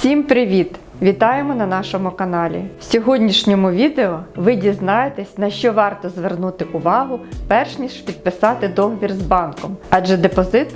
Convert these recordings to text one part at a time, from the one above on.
Всім привіт! Вітаємо на нашому каналі. В сьогоднішньому відео ви дізнаєтесь, на що варто звернути увагу, перш ніж підписати договір з банком. Адже депозит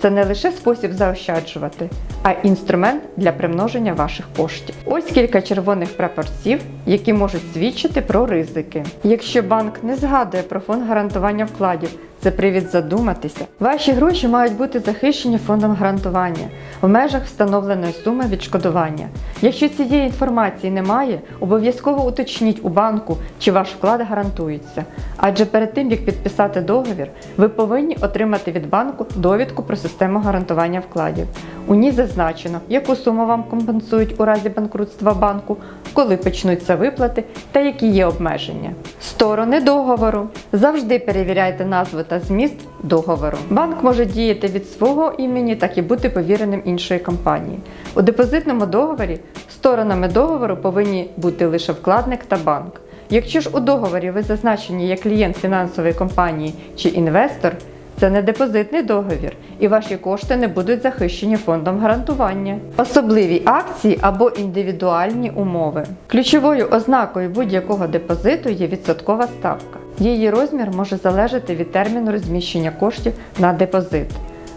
це не лише спосіб заощаджувати, а інструмент для примноження ваших коштів. Ось кілька червоних прапорців, які можуть свідчити про ризики. Якщо банк не згадує про фонд гарантування вкладів, це привід задуматися. Ваші гроші мають бути захищені фондом гарантування в межах встановленої суми відшкодування. Якщо цієї інформації немає, обов'язково уточніть у банку, чи ваш вклад гарантується. Адже перед тим як підписати договір, ви повинні отримати від банку довідку про систему гарантування вкладів. У ній зазначено, яку суму вам компенсують у разі банкрутства банку, коли почнуться виплати та які є обмеження. Сторони договору. Завжди перевіряйте назву та зміст договору. Банк може діяти від свого імені, так і бути повіреним іншої компанії. У депозитному договорі сторонами договору повинні бути лише вкладник та банк. Якщо ж у договорі ви зазначені як клієнт фінансової компанії чи інвестор, це не депозитний договір, і ваші кошти не будуть захищені фондом гарантування. Особливі акції або індивідуальні умови. Ключовою ознакою будь-якого депозиту є відсоткова ставка. Її розмір може залежати від терміну розміщення коштів на депозит.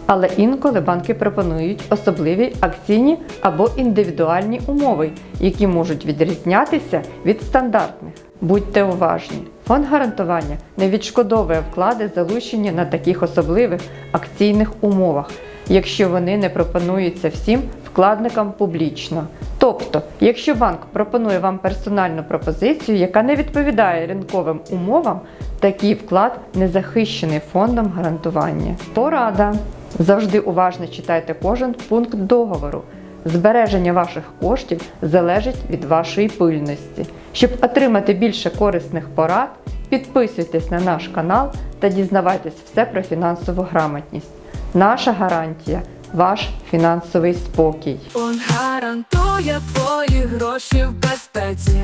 Але інколи банки пропонують особливі акційні або індивідуальні умови, які можуть відрізнятися від стандартних. Будьте уважні. Фонд гарантування не відшкодовує вклади, залучені на таких особливих акційних умовах, якщо вони не пропонуються всім вкладникам публічно. Тобто, якщо банк пропонує вам персональну пропозицію, яка не відповідає ринковим умовам, такий вклад не захищений фондом гарантування. Порада. Завжди уважно читайте кожен пункт договору. Збереження ваших коштів залежить від вашої пильності. Щоб отримати більше корисних порад, підписуйтесь на наш канал та дізнавайтесь все про фінансову грамотність. Наша гарантія ваш фінансовий спокій. Он гарантує твої гроші в безпеці.